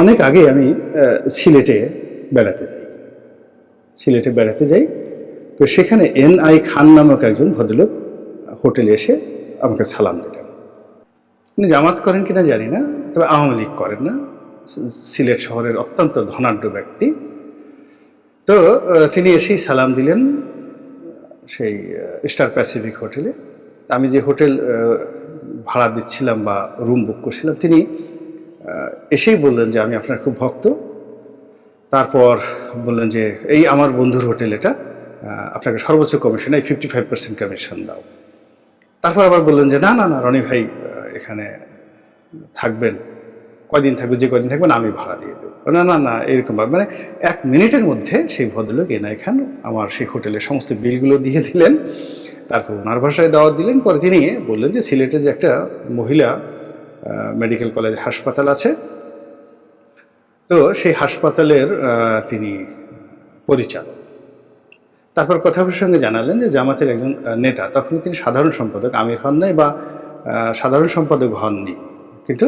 অনেক আগে আমি সিলেটে বেড়াতে যাই। সিলেটে বেড়াতে যাই। তো সেখানে এন আই খান নামক একজন ভদ্রলোক হোটেলে এসে আমাকে সালাম দিলেন। উনি জামাত করেন কিনা জানি না, তবে আওয়ামী লীগ করেন না। সিলেট শহরের অত্যন্ত ধনাঢ্য ব্যক্তি। তো তিনি এসেই সালাম দিলেন সেই স্টার প্যাসিফিক হোটেলে। আমি যে হোটেল ভাড়া দিচ্ছিলাম বা রুম বুক করছিলাম, তিনি এসেই বললেন যে আমি আপনার খুব ভক্ত। তারপর বললেন যে এই আমার বন্ধুর হোটেল এটা আপনাকে সর্বোচ্চ কমিশন এই ফিফটি ফাইভ পার্সেন্ট কমিশন দাও। তারপর আবার বললেন যে না না না, রনি ভাই এখানে থাকবেন, কয়দিন থাকবে, যে কয়দিন থাকবেন আমি ভাড়া দিয়ে দেবো। না না না, এরকম ভাবে মানে এক মিনিটের মধ্যে সেই ভদ্রলোক এনাই খান, আমার সেই হোটেলের সমস্ত বিলগুলো দিয়ে দিলেন, তারপর ওনার ভাষায় দাওয়াত দিলেন, পরে তিনি বললেন যে সিলেটে যে একটা মহিলা মেডিকেল কলেজ হাসপাতাল আছে। তো সেই হাসপাতালের তিনি পরিচালক। তারপর কথা প্রসঙ্গে জানালেন যে জামাতের একজন নেতা, তখন তিনি সাধারণ সম্পাদক, আমির হন নাই বা সাধারণ সম্পাদক হননি। কিন্তু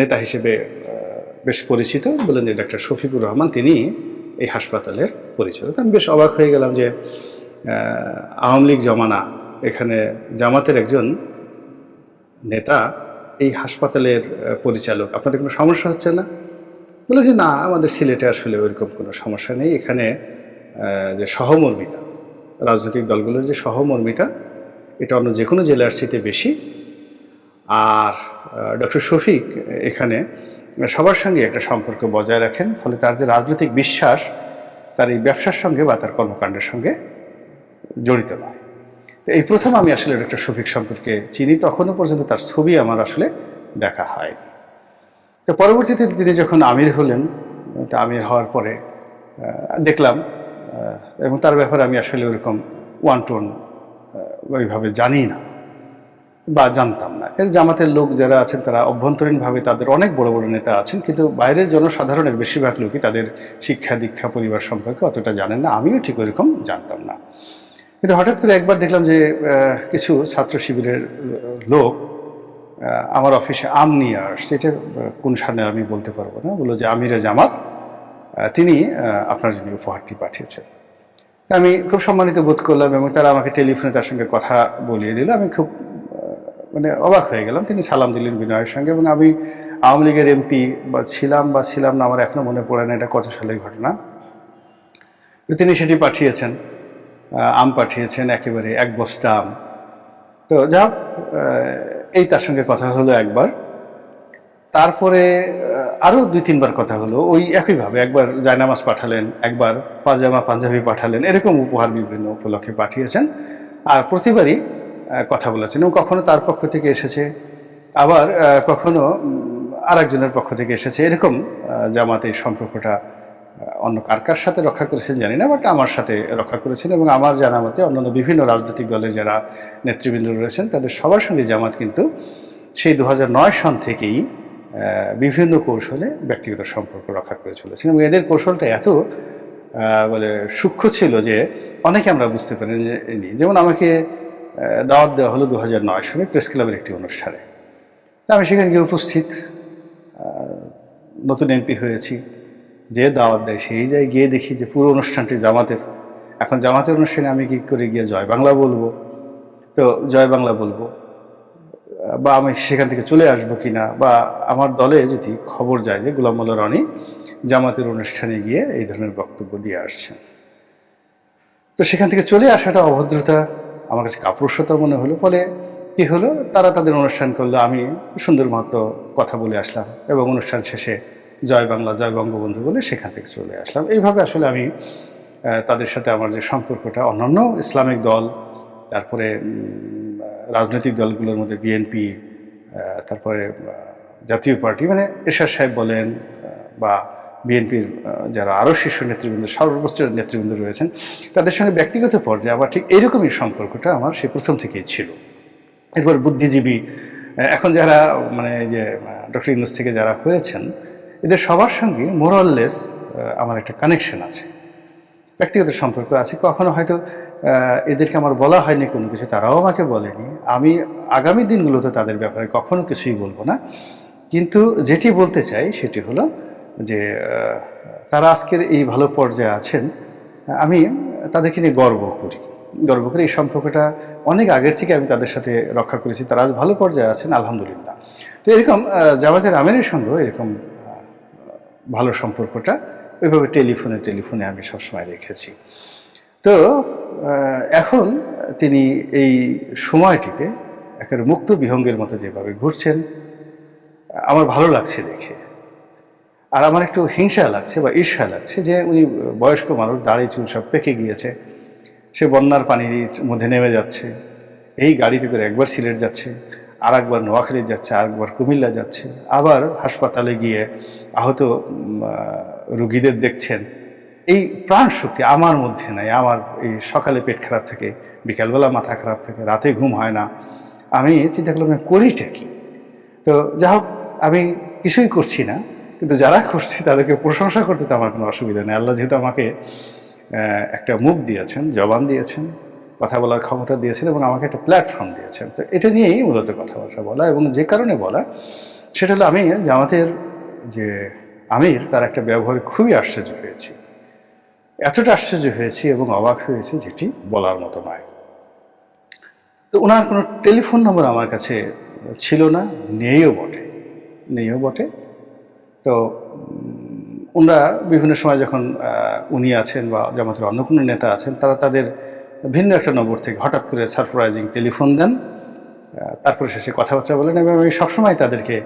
নেতা হিসেবে বেশ পরিচিত বললেন যে ডাক্তার শফিকুর রহমান তিনি এই হাসপাতালের পরিচালক। আমি বেশ অবাক হয়ে গেলাম যে আওয়ামী লীগ জমানা, এখানে জামাতের একজন নেতা এই হাসপাতালের পরিচালক। আপনাদের কোনো সমস্যা হচ্ছে না? বলে যে, না, আমাদের সিলেটে আসলে ওইরকম কোনো সমস্যা নেই। এখানে যে সহমর্মিতা, রাজনৈতিক দলগুলোর যে সহমর্মিতা, এটা অন্য যে কোনো জেলার চেয়ে বেশি। আর ডক্টর শফিক এখানে সবার সঙ্গে একটা সম্পর্ক বজায় রাখেন, ফলে তার যে রাজনৈতিক বিশ্বাস, তার এই ব্যবসার সঙ্গে বা তার কর্মকাণ্ডের সঙ্গে জড়িত নয়। এই প্রথম আমি আসলে ডক্টর শফিক সম্পর্কে চিনি, তখনও পর্যন্ত তার ছবি আমার আসলে দেখা হয়। তো পরবর্তীতে তিনি যখন আমির হলেন, তা আমির হওয়ার পরে দেখলাম এবং তার ব্যাপারে আমি আসলে ওরকম ওয়ান টু ওয়ান ওইভাবে জানি না বা জানতাম না। এর জামাতের লোক যারা আছেন, তারা অভ্যন্তরীণভাবে তাদের অনেক বড় বড় নেতা আছেন, কিন্তু বাইরের জনসাধারণের বেশিরভাগ লোকই তাদের শিক্ষা দীক্ষা পরিবার সম্পর্কে অতটা জানেন না। আমিও ঠিক ওইরকম জানতাম না। কিন্তু হঠাৎ করে একবার দেখলাম যে কিছু ছাত্র শিবিরের লোক আমার অফিসে আম নিয়ে আসছে। এটা কোন সালে আমি বলতে পারব না। বলল যে, আমিরে জামাত তিনি আপনার জন্য উপহারটি পাঠিয়েছেন। আমি খুব সম্মানিত বোধ করলাম এবং তারা আমাকে টেলিফোনে তার সঙ্গে কথা বলিয়ে দিল। আমি খুব মানে অবাক হয়ে গেলাম। তিনি সালাম দিলেন বিনয়ের সঙ্গে এবং আমি আওয়ামী লীগের এমপি বা ছিলাম বা ছিলাম না, আমার এখনও মনে পড়ে না এটা কত সালের ঘটনা। তিনি সেটি পাঠিয়েছেন। আম পাঠিয়েছেন একেবারে এক বস্তা আম। তো যা এই তার সঙ্গে কথা হলো একবার। তারপরে আরও দুই তিনবার কথা হলো। ওই একইভাবে একবার জায়নামাজ পাঠালেন, একবার পাজামা পাঞ্জাবি পাঠালেন, এরকম উপহার বিভিন্ন উপলক্ষে পাঠিয়েছেন। আর প্রতিবারই কথা বলেছেন এবং কখনো তার পক্ষ থেকে এসেছে, আবার কখনো আর পক্ষ থেকে এসেছে। এরকম জামাত সম্পর্কটা অন্য কার কার সাথে রক্ষা করেছেন জানি না বাট আমার সাথে রক্ষা করেছেন এবং আমার জানা মতে অন্যান্য বিভিন্ন রাজনৈতিক দলের যারা নেতৃবৃন্দ রয়েছেন, তাদের সবার সঙ্গে জামাত কিন্তু সেই দু হাজার নয় সন থেকেই বিভিন্ন কৌশলে ব্যক্তিগত সম্পর্ক রক্ষা করে চলেছেন এবং এদের কৌশলটা এত বলে সূক্ষ্ম ছিল যে অনেকে আমরা বুঝতে পারি যে নি। যেমন আমাকে দাওয়াত দেওয়া হলো দু হাজার সালে প্রেস ক্লাবের একটি অনুষ্ঠানে আমি সেখানে গিয়ে উপস্থিত নতুন এমপি হয়েছি যে দাওয়াত দেয়, সেই যায় গিয়ে দেখি যে পুরো অনুষ্ঠানটি জামাতের। এখন জামাতের অনুষ্ঠানে আমি কি করে গিয়ে জয় বাংলা বলব? তো জয় বাংলা বলব। বা আমি সেখান থেকে চলে আসব কিনা? বা আমার দলে যদি খবর যায় যে গোলাম মোল্লা রনি জামাতের অনুষ্ঠানে গিয়ে এই ধরনের বক্তব্য দিয়ে আসছেন। তো সেখান থেকে চলে আসাটা অভদ্রতা, আমার কাছে কাপুরুষতা মনে হলো। ফলে কি হলো? তারা তাদের অনুষ্ঠান করল, আমি সুন্দর মতো কথা বলে আসলাম এবং অনুষ্ঠান শেষে জয় বাংলা, জয় বঙ্গবন্ধু বলে সেখান থেকে চলে আসলাম। এইভাবে আসলে আমি তাদের সাথে আমার যে সম্পর্কটা অন্যান্য ইসলামিক দল, তারপরে রাজনৈতিক দলগুলোর মধ্যে বিএনপি তারপরে জাতীয় পার্টি মানে এরশাদ সাহেব বলেন বা বিএনপির যারা আরও শীর্ষ নেতৃবৃন্দ, সর্বোচ্চ নেতৃবৃন্দ রয়েছেন, তাদের সঙ্গে ব্যক্তিগত পর্যায়ে আবার ঠিক এইরকমই সম্পর্কটা আমার সে প্রথম থেকেই ছিল। এরপর বুদ্ধিজীবী এখন যারা মানে যে ডক্টর ইউনুস থেকে যারা হয়েছেন এদের সবার সঙ্গে মোরাললেস আমার একটা কানেকশন আছে। ব্যক্তিগত সম্পর্ক আছে। কখনো হয়তো এদেরকে আমার বলা হয়নি, কোনো কিছু, তারাও আমাকে বলেনি। আমি আগামী দিনগুলোতে তাদের ব্যাপারে কখনো কিছুই বলব না। কিন্তু যেটি বলতে চাই, সেটি হলো যে তারা আজকের এই ভালো পর্যায়ে আছেন। আমি তাদেরকে নিয়ে গর্ব করি। গর্ব করি এই সম্পর্কটা অনেক আগের থেকে আমি তাদের সাথে রক্ষা করেছি। তারা আজ ভালো পর্যায়ে আছেন, আলহামদুলিল্লাহ। তো এরকম জামাতের আমিরের সঙ্গেও এরকম ভালো সম্পর্কটা ওইভাবে টেলিফোনে টেলিফোনে আমি সবসময় রেখেছি। তো এখন তিনি এই সময়টিতে একেবারে মুক্ত বিহঙ্গের মতো যেভাবে ঘুরছেন, আমার ভালো লাগছে দেখে। আর আমার একটু হিংসা লাগছে বা ঈর্ষা লাগছে যে উনি বয়স্ক মানুষ, দাড়ি, চুল সব পেকে গিয়েছে, সে বন্যার পানির মধ্যে নেমে যাচ্ছে, এই গাড়িতে করে একবার সিলেট যাচ্ছে আর একবার নোয়াখালী যাচ্ছে আর একবার কুমিল্লা যাচ্ছে, আবার হাসপাতালে গিয়ে আহত রুগীদের দেখছেন। এই প্রাণ শক্তি আমার মধ্যে নাই। আমার এই সকালে পেট খারাপ থাকে, বিকালবেলা মাথা খারাপ থাকে, রাতে ঘুম হয় না। আমি চিন্তা করলাম করিটা কি? তো যা হোক, আমি কিছুই করছি না, কিন্তু যারা করছে তাদেরকে প্রশংসা করতে তো আমার কোনো অসুবিধা নেই। আল্লাহ যেহেতু আমাকে একটা মুখ দিয়েছেন, জবান দিয়েছেন, কথা বলার ক্ষমতা দিয়েছেন এবং আমাকে একটা প্ল্যাটফর্ম দিয়েছেন। তো এটা নিয়েই মূলত কথাবার্তা বলা এবং যে কারণে বলা, সেটা হলো আমি জামাতের যে আমির, তার একটা ব্যবহারে খুবই আশ্চর্য হয়েছি। এতটা আশ্চর্য হয়েছি এবং অবাক হয়েছি যেটি বলার মতো নয়। তো ওনার কোনো টেলিফোন নম্বর আমার কাছে ছিল না, নেইও বটে নেইও বটে। তো ওনারা বিভিন্ন সময় যখন উনি আছেন বা জামাতের অন্য কোনো নেতা আছেন, তারা তাদের ভিন্ন একটা নম্বর থেকে হঠাৎ করে সারপ্রাইজিং টেলিফোন দেন। তারপরে শেষে কথাবার্তা বলেন এবং আমি সবসময় তাদেরকে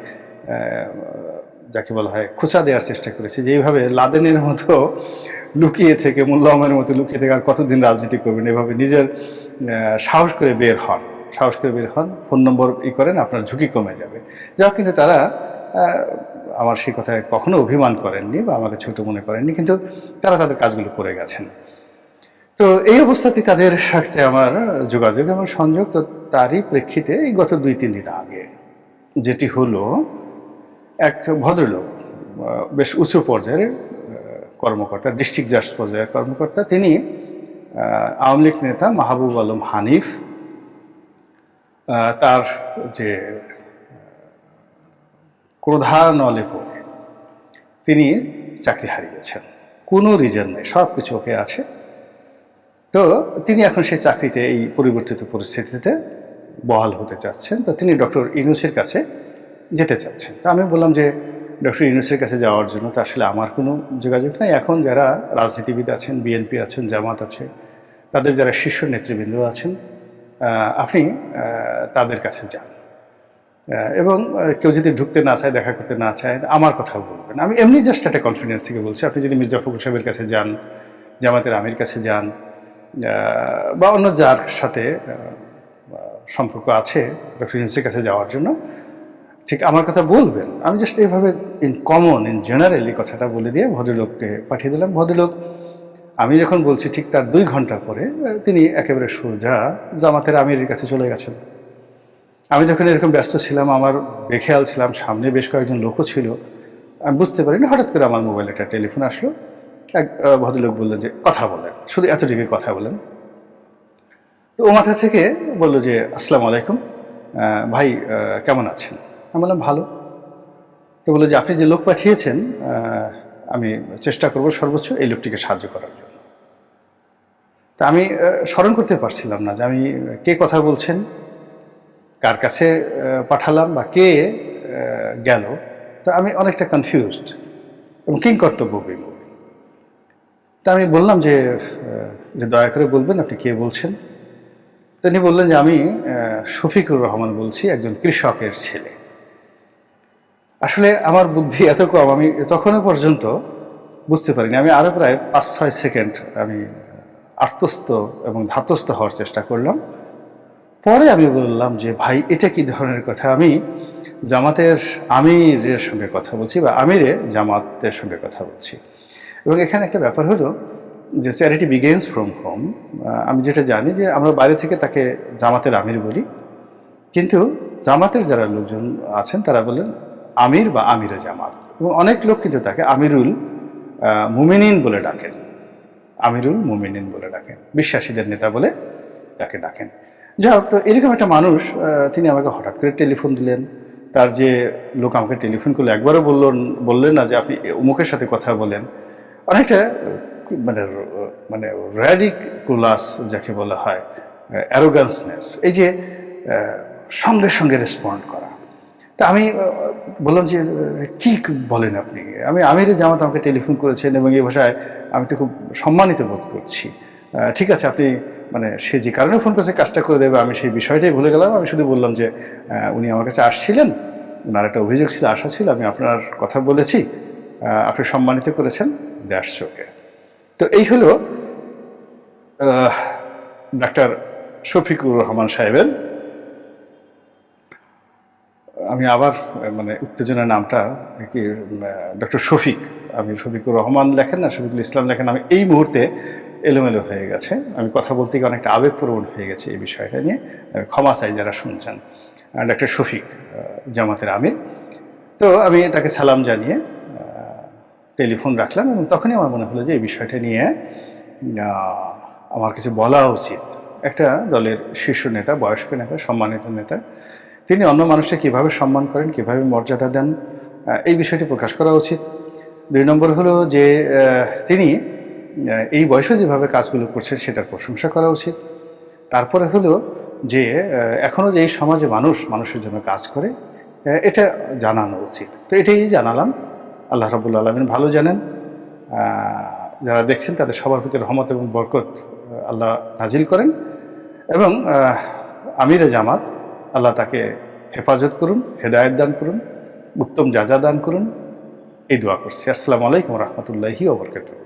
যাকে বলা হয় খোঁচা দেওয়ার চেষ্টা করেছি, যে এইভাবে লাদেনের মতো লুকিয়ে থেকে, মোল্লাহমের মতো লুকিয়ে থেকে আর কতদিন রাজনীতি করবেন? এভাবে নিজের সাহস করে বের হন। সাহস করে বের হন, ফোন নম্বর ই করেন, আপনার ঝুঁকি কমে যাবে। যা কিন্তু তারা আমার সেই কথায় কখনো অভিমান করেননি বা আমাকে ছোট মনে করেননি, কিন্তু তারা তাদের কাজগুলো করে গেছেন। তো এই অবস্থাতে তাদের সাথে আমার যোগাযোগ এবং সংযোগ, তো তারই প্রেক্ষিতে এই গত দুই, তিন দিন আগে যেটি হলো এক ভদ্রলোক বেশ উঁচু পর্যায়ের কর্মকর্তা, ডিস্ট্রিক্ট জাজ পর্যায়ের কর্মকর্তা। তিনি আওয়ামী লীগ নেতা মাহবুব আলম হানিফ তার যে ক্রোধানলে পড়ে, তিনি চাকরি হারিয়েছেন। কোনো রিজন নেই সব কিছু ওকে আছে। তো তিনি এখন সেই চাকরিতে, এই পরিবর্তিত পরিস্থিতিতে বহাল হতে চাচ্ছেন। তো তিনি ডক্টর ইনুসের কাছে যেতে চাচ্ছেন তো আমি বললাম যে, ডক্টর ইউনুসের কাছে যাওয়ার জন্য তো আসলে আমার কোনো যোগাযোগ নাই। এখন যারা রাজনীতিবিদ আছেন, বিএনপি আছেন, জামাত আছে, তাদের যারা শীর্ষ নেতৃবৃন্দ আছেন আপনি তাদের কাছে যান। এবং কেউ যদি ঢুকতে না চায়, দেখা করতে না চায়, আমার কথা বলবেন। আমি এমনি জাস্ট একটা কনফিডেন্স থেকে বলছি। আপনি যদি মির্জা ফখরুল সাহেবের কাছে যান, জামাতের আমির কাছে যান বা অন্য যার সাথে সম্পর্ক আছে, ডক্টর ইউনুসের কাছে যাওয়ার জন্য ঠিক আমার কথা বলবেন। আমি জাস্ট এইভাবে ইন কমন ইন জেনারেলি কথাটা বলে দিয়ে ভদ্রলোককে পাঠিয়ে দিলাম। ভদ্রলোক, আমি যখন বলছি ঠিক তার দুই ঘণ্টা পরে তিনি একেবারে সোজা জামাতের আমিরের কাছে চলে গেছেন। আমি যখন এরকম ব্যস্ত ছিলাম, আমার বেখেয়াল ছিলাম, সামনে বেশ কয়েকজন লোকও ছিল, আমি বুঝতে পারিনি, হঠাৎ করে আমার মোবাইলে একটা টেলিফোন আসলো। এক ভদ্রলোক বললেন যে, কথা বলেন, শুধু এতটুকুই কথা বলেন। তো ও মাথা থেকে বলল যে, আসসালামু আলাইকুম ভাই কেমন আছেন? আমি বললাম, ভালো। তো বলল যে, আপনি যে লোক পাঠিয়েছেন আমি চেষ্টা করব সর্বোচ্চ এই লোকটিকে সাহায্য করার জন্য। তা আমি স্মরণ করতে পারছিলাম না যে আমি কে কথা বলছেন, কার কাছে পাঠালাম বা কে গেল। তো আমি অনেকটা কনফিউজড এবং কিং কর্তব্য বিমূল তা আমি বললাম যে দয়া করে বলবেন আপনি কে বলছেন? তিনি বললেন যে, আমি শফিকুর রহমান বলছি, একজন কৃষকের ছেলে। আসলে আমার বুদ্ধি এত কম, আমি তখনও পর্যন্ত বুঝতে পারিনি। আমি আরও প্রায় পাঁচ, ছয় সেকেন্ড আমি আত্মস্থ এবং ধাতস্থ হওয়ার চেষ্টা করলাম। পরে আমি বললাম যে, ভাই, এটা কি ধরনের কথা? আমি জামাতের আমিরের সঙ্গে কথা বলছি বা আমিরে জামাতের সঙ্গে কথা বলছি। এবং এখানে একটা ব্যাপার হলো যে চ্যারিটি বিগেন্স ফ্রম হোম আমি যেটা জানি যে, আমরা বাইরে থেকে তাকে জামাতের আমির বলি। কিন্তু জামাতের যারা লোকজন আছেন, তারা বলেন আমির বা আমিরে জামাত। এবং অনেক লোক কিন্তু তাকে আমিরুল মুমিনিন বলে ডাকেন। আমিরুল মুমিনিন বলে ডাকেন। বিশ্বাসীদের নেতা বলে তাকে ডাকেন। যাই হোক, তো এরকম একটা মানুষ তিনি আমাকে হঠাৎ করে টেলিফোন দিলেন। তার যে লোক আমাকে টেলিফোন করল, একবারও বললেন বললেন না যে আপনি অমুকের সাথে কথা বলেন। অনেকটা মানে মানে র্যাডিকুলাস যাকে বলা হয় অ্যারোগান্সনেস এই যে সঙ্গে সঙ্গে রেসপন্ড করা। তা আমি বললাম যে, কি বলেন আপনি? আমি আমির জামাত আমাকে টেলিফোন করেছেন এবং এই ভাষায় আমি তো খুব সম্মানিত বোধ করছি। ঠিক আছে, আপনি মানে সে যে কারণে ফোন করেছে, কাজটা করে দেবে, আমি সেই বিষয়টাই ভুলে গেলাম। আমি শুধু বললাম যে উনি আমার কাছে আসছিলেন ওনার একটা অভিযোগ ছিল, আশা ছিল, আমি আপনার কথা বলেছি। আপনি সম্মানিত করেছেন ওকে। তো এই হলো ডাক্তার শফিকুর রহমান সাহেবের আমি আবার মানে উত্তেজনার নামটা কি ডক্টর শফিক আমি শফিকুর রহমান লেখেন না, শফিকুল ইসলাম লেখেন, আমি এই মুহূর্তে এলোমেলো হয়ে গেছে। আমি কথা বলতে গিয়ে অনেকটা আবেগপ্রবণ হয়ে গেছে এই বিষয়টা নিয়ে। আমি ক্ষমা চাই যারা শুনছেন। ডক্টর শফিক জামাতের আমির। তো আমি তাকে সালাম জানিয়ে টেলিফোন রাখলাম এবং তখনই আমার মনে হলো যে এই বিষয়টা নিয়ে আমার কিছু বলা উচিত। একটা দলের শীর্ষ নেতা, বয়স্ক নেতা, সম্মানিত নেতা তিনি অন্য মানুষকে কীভাবে সম্মান করেন, কীভাবে মর্যাদা দেন এই বিষয়টি প্রকাশ করা উচিত। দুই নম্বর হলো যে তিনি এই বয়সে যেভাবে কাজগুলো করছেন সেটার প্রশংসা করা উচিত। তারপরে হলো যে এখনও যে এই সমাজে মানুষ মানুষের জন্য কাজ করে এটা জানানো উচিত। তো এটাই জানালাম। আল্লাহ রাবুল আলমিন ভালো জানেন। যারা দেখছেন তাদের সবার প্রতি রহমত এবং বরকত আল্লাহ নাজিল করেন। এবং আমিরে জামাত আল্লাহ তাকে হেফাজত করুন, হেদায়ত দান করুন, উত্তম যা দান করুন। এই দোয়া করছি। আসসালামু আলাইকুম রহমতুল্লাহি ওবরকাতুহ